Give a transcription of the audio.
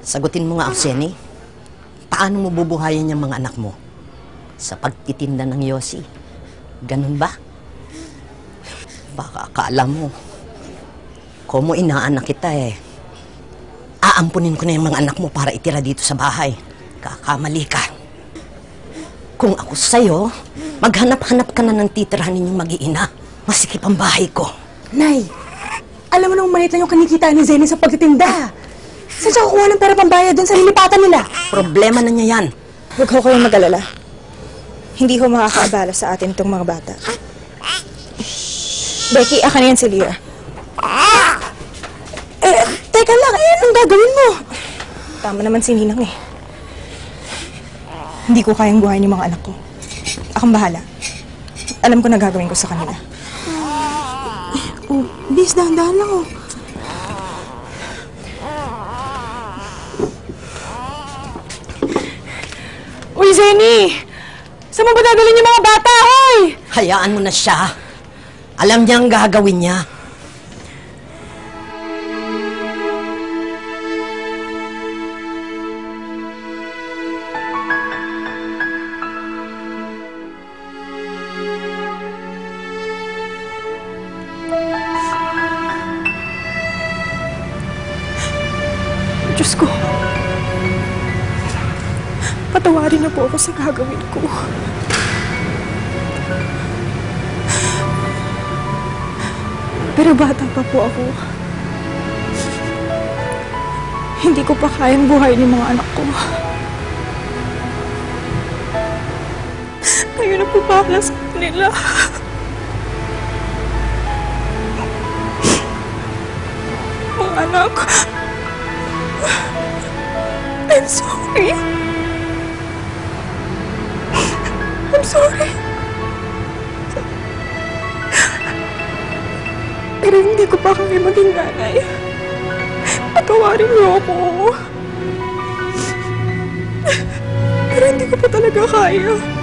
Sagutin mo nga ako, Senny. Paano mo bubuhayin yung mga anak mo? Sa pagtitinda ng yosi. Ganun ba? Baka akala mo. Komo inaanak kita eh. Aampunin ko na yung mga anak mo para itira dito sa bahay. Kakamali ka. Kung ako sa'yo, maghanap-hanap ka na ng titirahan ninyong mag-iina. Masikip ang bahay ko. Nay, alam mo namang maliit lang yung kinikita ni Zenny sa pagtitinda. Saan siya kukuha ng pera pambayad dun sa lilipatan nila? Problema na niya yan. Huwag ho kayong mag-alala. Hindi ho makakaabala sa atin itong mga bata. Becky, akin na yan si Leah. Eh, teka lang, eh, anong gagawin mo? Tama naman si Ninang eh. Hindi ko kayang buhayin yung mga anak ko. Akong bahala. Alam ko na gagawin ko sa kanila. Oh, bis, dahan-dahan lang oh. Uy, Zenny! Saan mo ba dadalhin yung mga bata, oy? Hayaan mo na siya. Alam niya ang gagawin niya. Diyos ko. Patawarin niyo po ako sa gagawin ko. Pero bata pa po ako. Hindi ko pa kayang buhayin yung mga anak ko. Kayo na po bahala sa kanila. Mga anak. I'm sorry. I'm sorry. Pero hindi ko pa kami maging nanay. Patawarin niyo ako. Pero hindi ko pa talaga kaya.